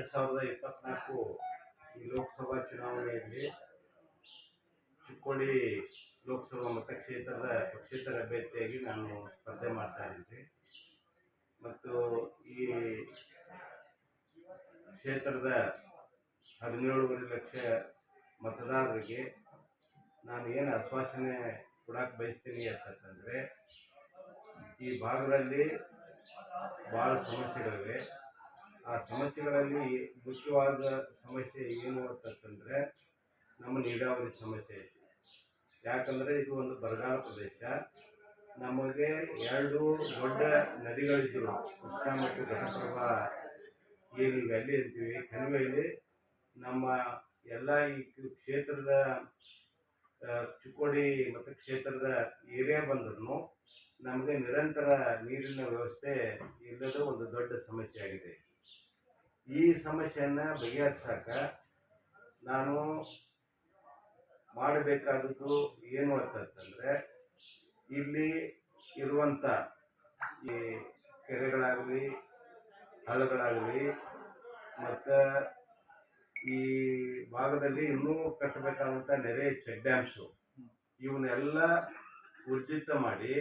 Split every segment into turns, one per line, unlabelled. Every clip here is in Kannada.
ಎರಡು ಸಾವಿರದ ಇಪ್ಪತ್ನಾಲ್ಕು ಈ ಲೋಕಸಭಾ ಚುನಾವಣೆಯಲ್ಲಿ ಚಿಕ್ಕೋಡಿ ಲೋಕಸಭಾ ಮತಕ್ಷೇತ್ರದ ಪಕ್ಷೇತರ ಅಭ್ಯರ್ಥಿಯಾಗಿ ನಾನು ಸ್ಪರ್ಧೆ ಮಾಡ್ತಾ ಇದ್ದೀನಿ ಮತ್ತು ಈ ಕ್ಷೇತ್ರದ ಹದಿನೇಳುವರೆ ಲಕ್ಷ ಮತದಾರರಿಗೆ ನಾನು ಏನು ಆಶ್ವಾಸನೆ ಕೊಡಕ್ಕೆ ಬಯಸ್ತೀನಿ ಅಂತಂತಂದರೆ, ಈ ಭಾಗದಲ್ಲಿ ಭಾಳ ಸಮಸ್ಯೆಗಳಿವೆ. ಆ ಸಮಸ್ಯೆಗಳಲ್ಲಿ ಮುಖ್ಯವಾದ ಸಮಸ್ಯೆ ಏನು ಅಂತಂತಂದರೆ ನಮ್ಮ ನೀರಾವರಿ ಸಮಸ್ಯೆ ಐತಿ. ಯಾಕಂದರೆ ಇದು ಒಂದು ಬರಗಾಲ ಪ್ರದೇಶ. ನಮಗೆ ಎರಡು ದೊಡ್ಡ ನದಿಗಳಿದ್ರು. ಕೃಷ್ಣ ಮತ್ತು ಘಟಪ್ರಭಾ ಏನು ಅಲ್ಲಿ ಅಂತೀವಿ. ಕಣಿವೆಯಲ್ಲಿ ನಮ್ಮ ಎಲ್ಲ ಈ ಕ್ಷೇತ್ರದ ಚಿಕ್ಕೋಡಿ ಮತ್ತು ಕ್ಷೇತ್ರದ ಏರಿಯಾ ಬಂದ್ರೂ ನಮಗೆ ನಿರಂತರ ನೀರಿನ ವ್ಯವಸ್ಥೆ ಇಲ್ಲದ ಒಂದು ದೊಡ್ಡ ಸಮಸ್ಯೆ ಆಗಿದೆ. ಈ ಸಮಸ್ಯೆಯನ್ನು ಬಗೆಹರಿಸಕ ನಾನು ಮಾಡಬೇಕಾದದ್ದು ಏನು ಅಂತಂತಂದರೆ ಇಲ್ಲಿ ಇರುವಂಥ ಈ ಕೆರೆಗಳಾಗಲಿ, ಹಳ್ಳಗಳಾಗಲಿ, ಮತ್ತು ಈ ಭಾಗದಲ್ಲಿ ಇನ್ನೂ ಕಟ್ಟಬೇಕಾದಂಥ ನೆರೆ ಚೆಕ್ ಇವನ್ನೆಲ್ಲ ಉರ್ಜಿತ ಮಾಡಿ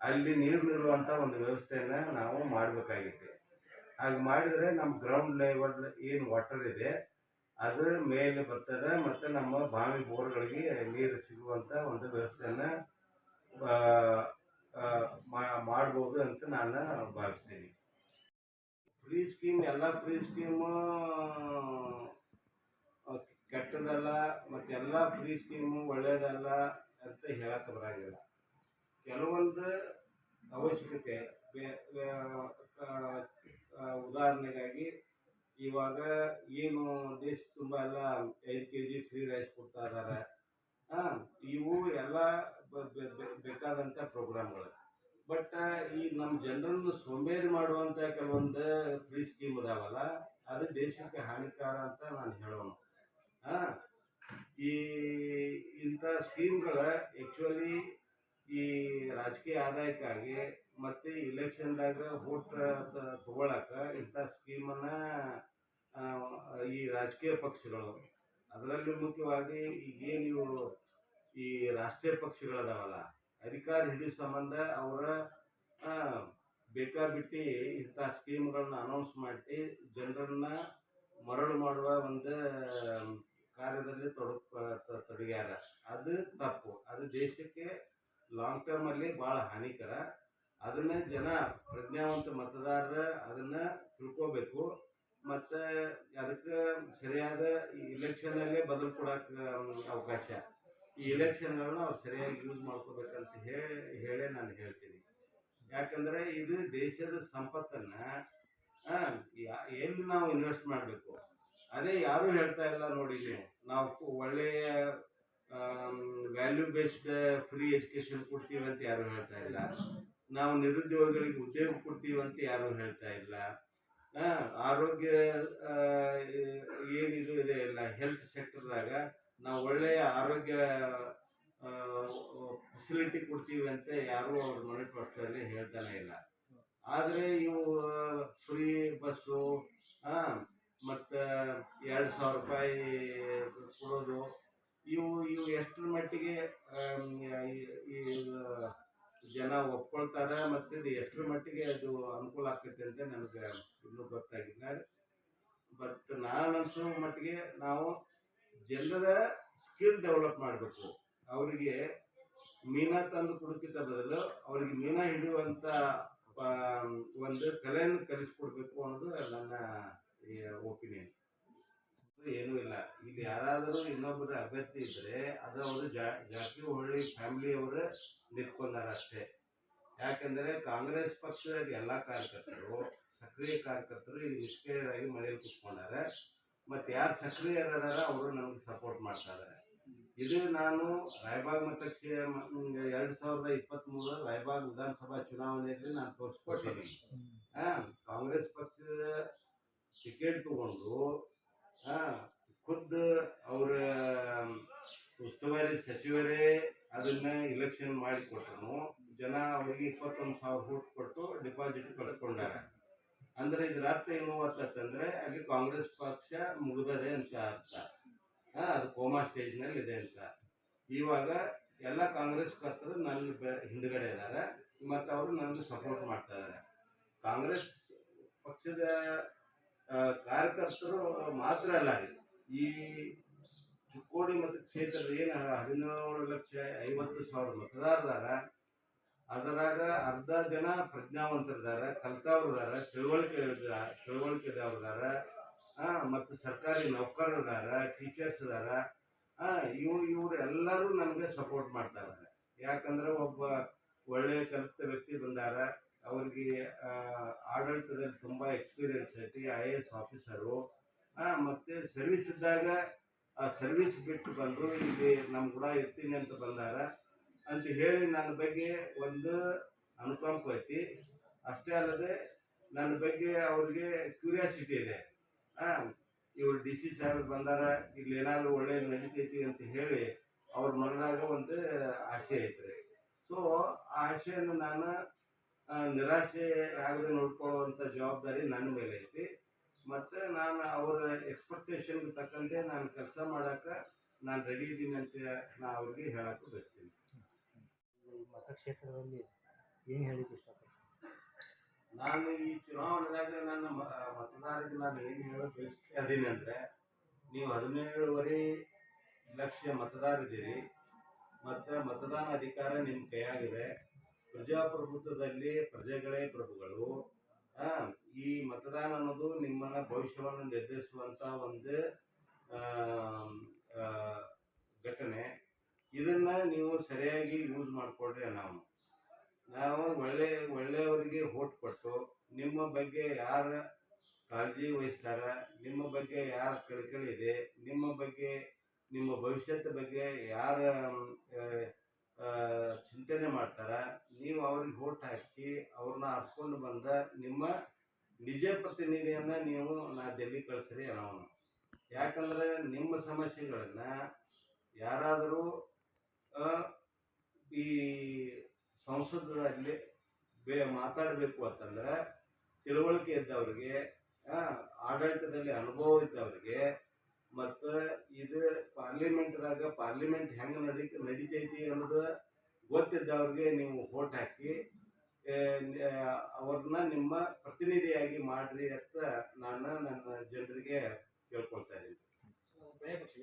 ಅಲ್ಲಿ ನೀರು ನಿಲ್ಲುವಂಥ ಒಂದು ವ್ಯವಸ್ಥೆಯನ್ನು ನಾವು ಮಾಡಬೇಕಾಗಿದೆ ಹಾಗೆ ಮಾಡಿದರೆ ನಮ್ಮ ಗ್ರೌಂಡ್ ಲೆವೆಲ್ ಏನು ವಾಟರ್ ಇದೆ ಅದು ಮೇಲೆ ಬರ್ತದೆ ಮತ್ತು ನಮ್ಮ ಬಾವಿ ಬೋರ್ಗಳಿಗೆ ನೀರು ಸಿಗುವಂಥ ಒಂದು ವ್ಯವಸ್ಥೆಯನ್ನು ಮಾಡ್ಬೋದು ಅಂತ ನಾನು ಭಾವಿಸ್ತೀನಿ. ಫ್ರೀ ಸ್ಕೀಮ್ ಎಲ್ಲ ಫ್ರೀ ಸ್ಕೀಮು ಕೆಟ್ಟದಲ್ಲ ಮತ್ತು ಎಲ್ಲ ಫ್ರೀ ಸ್ಕೀಮು ಒಳ್ಳೆಯದಲ್ಲ ಅಂತ ಹೇಳಕ್ಕೆ ಬರೋಂಗಿಲ್ಲ. ಕೆಲವೊಂದು ಅವಶ್ಯಕತೆ ಉದಾಹರಣೆಗಾಗಿ ಇವಾಗ ಏನು ದೇಶ ತುಂಬ ಎಲ್ಲ ಐದು ಕೆ ಜಿ ಫ್ರೀ ರೈಸ್ ಕೊಡ್ತಾ ಇದ್ದಾರೆ. ಹಾಂ, ಇವು ಎಲ್ಲ ಬ- ಬೆ- ಬೆ- ಬೇಕಾದಂಥ ಪ್ರೋಗ್ರಾಮ್ಗಳು. ಬಟ್ ಈ ನಮ್ಮ ಜನರನ್ನು ಸೊಂಬೇರಿ ಮಾಡುವಂಥ ಕೆಲವೊಂದು ಫ್ರೀ ಸ್ಕೀಮ್ ಇದಾವಲ್ಲ, ಅದು ದೇಶಕ್ಕೆ ಹಾನಿಕಾರ ಅಂತ ನಾನು ಹೇಳೋಣ. ಹಾಂ, ಈ ಇಂಥ ಸ್ಕೀಮ್ಗಳ ಆ್ಯಕ್ಚುಲಿ ಈ ರಾಜಕೀಯ ಆದಾಯಕ್ಕಾಗಿ ಮತ್ತು ಇಲೆಕ್ಷನ್ದಾಗ ವೋಟ್ ತಗೊಳಕ ಇಂಥ ಸ್ಕೀಮನ್ನ ಈ ರಾಜಕೀಯ ಪಕ್ಷಗಳು. ಅದರಲ್ಲಿ ಮುಖ್ಯವಾಗಿ ಈಗೇನು ಇವು ಈ ರಾಷ್ಟ್ರೀಯ ಪಕ್ಷಗಳದಾವಲ್ಲ ಅಧಿಕಾರ ಹಿಡಿಯೋ ಸಂಬಂಧ ಅವರ ಬೇಕಾಬಿಟ್ಟು ಇಂಥ ಸ್ಕೀಮ್ಗಳನ್ನ ಅನೌನ್ಸ್ ಮಾಡಿ ಜನರನ್ನ ಮರಳು ಮಾಡುವ ಒಂದು ಕಾರ್ಯದಲ್ಲಿ ತೊಡಗ್ ತೊಡಗ್ಯಾರ. ಅದು ತಪ್ಪು. ಅದು ದೇಶಕ್ಕೆ ಲಾಂಗ್ ಟರ್ಮಲ್ಲಿ ಭಾಳ ಹಾನಿಕರ. ಅದನ್ನ ಜನ ಪ್ರಜ್ಞಾವಂತ ಮತದಾರರ ಅದನ್ನ ತಿಳ್ಕೋಬೇಕು. ಮತ್ತು ಅದಕ್ಕೆ ಸರಿಯಾದ ಈ ಅಲ್ಲಿ ಬದಲು ಕೊಡಕ್ ಅವಕಾಶ. ಈ ಇಲೆಕ್ಷನ್ಗಳನ್ನ ಅವ್ರು ಸರಿಯಾಗಿ ಯೂಸ್ ಮಾಡ್ಕೋಬೇಕಂತ ಹೇಳಿ ಹೇಳೇ ನಾನು ಹೇಳ್ತೀನಿ. ಯಾಕಂದರೆ ಇದು ದೇಶದ ಸಂಪತ್ತನ್ನು ಎಲ್ಲಿ ನಾವು ಇನ್ವೆಸ್ಟ್ ಮಾಡಬೇಕು? ಅದೇ ಯಾರೂ ಹೇಳ್ತಾ ಇಲ್ಲ ನೋಡಿ ನೀವು ನಾವು ಒಳ್ಳೆಯ ವ್ಯಾಲ್ಯೂ ಬೇಸ್ಡ್ ಫ್ರೀ ಎಜುಕೇಶನ್ ಕೊಡ್ತೀವಿ ಅಂತ ಯಾರು ಹೇಳ್ತಾ ಇಲ್ಲ. ನಾವು ನಿರುದ್ಯೋಗಿಗಳಿಗೆ ಉದ್ಯೋಗ ಕೊಡ್ತೀವಿ ಅಂತ ಯಾರು ಹೇಳ್ತಾ ಇಲ್ಲ. ಆರೋಗ್ಯ ಏನಿದು ಇದೆ ಇಲ್ಲ ಹೆಲ್ತ್ ಸೆಕ್ಟರ್ದಾಗ ನಾವು ಒಳ್ಳೆಯ ಆರೋಗ್ಯ ಫೆಸಿಲಿಟಿ ಕೊಡ್ತೀವಿ ಅಂತ ಯಾರೂ ಅವ್ರ ಮನಿಫೆಸ್ಟೋಲ್ಲಿ ಹೇಳ್ತಾನೆ ಇಲ್ಲ. ಆದರೆ ಇವು ಫ್ರೀ ಬಸ್ಸು ಮತ್ತು ಎರಡು ಸಾವಿರ ರೂಪಾಯಿ ಕೊಡೋದು ಇವು ಇವು ಎಷ್ಟರ ಮಟ್ಟಿಗೆ ಜನ ಒಪ್ಕೊಳ್ತಾರ ಮತ್ತು ಇದು ಎಷ್ಟರ ಮಟ್ಟಿಗೆ ಅದು ಅನುಕೂಲ ಆಗ್ತೈತೆ ಅಂತ ನನಗೆ ಇನ್ನೂ ಗೊತ್ತಾಗಿಲ್ಲ. ಬಟ್ ನಾನು ಅನ್ಸೋ ಮಟ್ಟಿಗೆ ನಾವು ಜನರ ಸ್ಕಿಲ್ ಡೆವಲಪ್ ಮಾಡಬೇಕು. ಅವರಿಗೆ ಮೀನಾ ತಂದು ಕೊಡೋಕ್ಕಿಂತ ಬದಲು ಅವರಿಗೆ ಮೀನಾ ಹಿಡಿಯುವಂಥ ಆ, ಒಂದು ಕಲೆಯನ್ನು ಕಲಿಸ್ಕೊಡ್ಬೇಕು ಅನ್ನೋದು ನನ್ನ ಒಪಿನಿಯನ್ ಏನೂ ಇಲ್ಲ ಇಲ್ಲಿ ಯಾರಾದರೂ ಇನ್ನೊಬ್ಬರ ಅಭ್ಯರ್ಥಿ ಇದ್ದರೆ ಅದು ಅವರು ಜಾರಕಿಹೊಳಿ ಫ್ಯಾಮಿಲಿಯವರು ನಿಂತ್ಕೊಂಡಾರ ಅಷ್ಟೇ. ಯಾಕೆಂದರೆ ಕಾಂಗ್ರೆಸ್ ಪಕ್ಷದ ಎಲ್ಲ ಕಾರ್ಯಕರ್ತರು, ಸಕ್ರಿಯ ಕಾರ್ಯಕರ್ತರು ಇಲ್ಲಿ ನಿಷ್ಕ್ರಿಯರಾಗಿ ಮನೇಲಿ ಕೂತ್ಕೊಂಡಾರೆ. ಮತ್ತು ಯಾರು ಸಕ್ರಿಯರಾದಾರ ಅವರು ನಮಗೆ ಸಪೋರ್ಟ್ ಮಾಡ್ತಾರೆ ಇದು ನಾನು ರಾಯಬಾಗ್ ಮತಕ್ಕೆ ಎರಡು ಸಾವಿರದ ಇಪ್ಪತ್ತ್ಮೂರು ರಾಯಬಾಗ್ ವಿಧಾನಸಭಾ ಚುನಾವಣೆಯಲ್ಲಿ ನಾನು ತೋರಿಸ್ಕೊಟ್ಟಿದ್ದೀನಿ. ಹಾಂ, ಕಾಂಗ್ರೆಸ್ ಪಕ್ಷದ ಟಿಕೆಟ್ ತಗೊಂಡು, ಹಾಂ ಖುದ್ದು ಅವರ ಉಸ್ತುವಾರಿ ಸಚಿವರೇ ಅದನ್ನ ಇಲೆಕ್ಷನ್ ಮಾಡಿಕೊಟ್ರು. ಜನ ಅವರಿಗೆ ಇಪ್ಪತ್ತೊಂದು ಸಾವಿರ ವೋಟ್ ಕೊಟ್ಟು ಡಿಪಾಸಿಟ್ ಕಳ್ಕೊಂಡಾರ ಅಂದ್ರೆ ಇದ್ರ ಅರ್ಥ ಏನು ಅಂತಂದ್ರೆ ಅಲ್ಲಿ ಕಾಂಗ್ರೆಸ್ ಪಕ್ಷ ಮುಗಿದದೆ ಅಂತ ಅರ್ಥ. ಅದು ಕೋಮಾ ಸ್ಟೇಜ್ನಲ್ಲಿ ಇದೆ ಅಂತ. ಇವಾಗ ಎಲ್ಲ ಕಾಂಗ್ರೆಸ್ ಕರ್ತರು ನನ್ನ ಹಿಂದ್ಗಡೆ ಇದ್ದಾರೆ ಮತ್ತು ಅವರು ನನಗೆ ಸಪೋರ್ಟ್ ಮಾಡ್ತಾ ಇದ್ದಾರೆ ಕಾಂಗ್ರೆಸ್ ಪಕ್ಷದ ಕಾರ್ಯಕರ್ತರು ಮಾತ್ರ ಅಲ್ಲ. ಈ ಚಿಕ್ಕೋಡಿ ಮತ್ತು ಕ್ಷೇತ್ರದ ಏನು ಹದಿನೇಳು ಲಕ್ಷ ಐವತ್ತು ಸಾವಿರ ಮತದಾರದಾರ. ಅದರಾಗ ಅರ್ಧ ಜನ ಪ್ರಜ್ಞಾವಂತರದಾರ, ಕಲ್ತವ್ರದಾರ ತಿಳುವಳಿಕೆ ತಿಳುವಳಿಕೆದವ್ರದಾರ ಮತ್ತು ಸರ್ಕಾರಿ ನೌಕರರದಾರ ಟೀಚರ್ಸ್ ಅದಾರ ಇವ್ರು ಇವ್ರು ಎಲ್ಲರೂ ನನಗೆ ಸಪೋರ್ಟ್ ಮಾಡ್ತಾರೆ. ಯಾಕಂದ್ರೆ ಒಬ್ಬ ಒಳ್ಳೆಯ ಕಲಿತ ವ್ಯಕ್ತಿ ಬಂದಾರ. ಅವ್ರಿಗೆ ಆಡಳಿತದಲ್ಲಿ ತುಂಬ ಎಕ್ಸ್ಪೀರಿಯನ್ಸ್ ಐತಿ, ಐ ಎ ಎಸ್ ಆಫೀಸರು ಮತ್ತು ಸರ್ವಿಸ್ ಇದ್ದಾಗ ಆ ಸರ್ವಿಸ್ ಬಿಟ್ಟು ಬಂದು ಇಲ್ಲಿ ನಮ್ಮ ಕೂಡ ಇರ್ತೀನಿ ಅಂತ ಬಂದಾರ. ಅಂತ ಹೇಳಿ ನನ್ನ ಬಗ್ಗೆ ಒಂದು ಅನುಕಂಪ ಐತಿ. ಅಷ್ಟೇ ಅಲ್ಲದೆ ನನ್ನ ಬಗ್ಗೆ ಅವ್ರಿಗೆ ಕ್ಯೂರಿಯಾಸಿಟಿ ಇದೆ. ಇವ್ರು ಡಿ ಸಿ ಸಾಹೇಬ್ ಬಂದಾರ, ಇಲ್ಲಿ ಏನಾದರೂ ಒಳ್ಳೆ ನಡೀತೈತಿ ಅಂತ ಹೇಳಿ ಅವ್ರ ಮನದಾಗ ಒಂದು ಆಸೆ ಐತ್ರಿ. ಸೊ ಆ ಆಸೆಯನ್ನು ನಾನು ನಿರಾಶೆ ಆಗದೆ ನೋಡ್ಕೊಳ್ಳುವಂಥ ಜವಾಬ್ದಾರಿ ನನ್ನ ಮೇಲೆ ಐತಿ. ಮತ್ತು ನಾನು ಅವರ ತಕ್ಕಂತೆ ನಾನು ಕೆಲಸ ಮಾಡಕ್ಕೆ ನಾನು ರೆಡಿ ಇದ್ದೀನಿ ಅಂತ ನಾ ಅವ್ರಿಗೆ ಹೇಳೋಕ್ಕೂ ಬಯಸ್ತೀನಿ.
ಮತಕ್ಷೇತ್ರದಲ್ಲಿ ಏನು ಹೇಳಿಕ್ಕೆ ಇಷ್ಟಪಡ್ತೀನಿ
ನಾನು ಈ ಚುನಾವಣೆದಾಗ ನನ್ನ ಮತದಾರರಿಗೆ ನಾನು ಏನು ಹೇಳೋಕೆ ಬಯಸ್ತಾ ಇದ್ದೀನಿ ಅಂದರೆ ನೀವು ಹದಿನೇಳುವರೆ ಲಕ್ಷ ಮತದಾರರಿದ್ದೀರಿ ಮತ್ತು ಮತದಾನ ಅಧಿಕಾರ ನಿಮ್ಮ ಕೈಯಾಗಿದೆ ಪ್ರಜಾಪ್ರಭುತ್ವದಲ್ಲಿ ಪ್ರಜೆಗಳೇ ಪ್ರಭುಗಳು ಈ ಮತದಾನ ಅನ್ನೋದು ನಿಮ್ಮನ್ನ ಭವಿಷ್ಯವನ್ನು ನಿರ್ಧರಿಸುವಂಥ ಒಂದು ಘಟನೆ. ಇದನ್ನ ನೀವು ಸರಿಯಾಗಿ ಯೂಸ್ ಮಾಡಿಕೊಡ್ರಿ ನಾವು ನಾವು ಒಳ್ಳೆ, ಒಳ್ಳೆಯವರಿಗೆ ಓಟ್ ಕೊಟ್ಟು, ನಿಮ್ಮ ಬಗ್ಗೆ ಯಾರು ಕಾಳಜಿ ವಹಿಸ್ತಾರ, ನಿಮ್ಮ ಬಗ್ಗೆ ಯಾರ ಕಳಕಳಿ ಇದೆ, ನಿಮ್ಮ ಬಗ್ಗೆ, ನಿಮ್ಮ ಭವಿಷ್ಯದ ಬಗ್ಗೆ ಯಾರ ಚಿಂತನೆ ಮಾಡ್ತಾರ, ನೀವು ಅವ್ರಿಗೆ ಓಟ್ ಹಾಕಿ ಅವ್ರನ್ನ ಆರಿಸ್ಕೊಂಡು ಬಂದ ನಿಮ್ಮ ನಿಜ ಪ್ರತಿನಿಧಿಯನ್ನ ನೀವು ನಾ ಡೆಲ್ಲಿ ಕಳಿಸ್ರಿ ನಾವು ಯಾಕಂದ್ರೆ ನಿಮ್ಮ ಸಮಸ್ಯೆಗಳನ್ನ ಯಾರಾದರೂ ಈ ಸಂಸದರಲ್ಲಿ ಬೇ ಮಾತಾಡಬೇಕು ಅಂತಂದ್ರೆ ತಿಳುವಳಿಕೆ ಇದ್ದವ್ರಿಗೆ ಆಡಳಿತದಲ್ಲಿ ಅನುಭವ ಇದ್ದವ್ರಿಗೆ, ಮತ್ತು ಇದು ಪಾರ್ಲಿಮೆಂಟ್ದಾಗ ಪಾರ್ಲಿಮೆಂಟ್ ಹೆಂಗೆ ನಡಿ, ನಡಿತೈತಿ ಅನ್ನೋದು ಗೊತ್ತಿದ್ದವ್ರಿಗೆ ನೀವು ಓಟ್ ಹಾಕಿ ಅವ್ರನ್ನ ನಿಮ್ಮ ಪ್ರತಿನಿಧಿಯಾಗಿ ಮಾಡ್ರಿ ಅಂತ ನಾನು ನನ್ನ ಜನರಿಗೆ ಕೇಳ್ಕೊಳ್ತಾ ಇದ್ದೀನಿ
ಬೆಳೆ ಪಕ್ಷ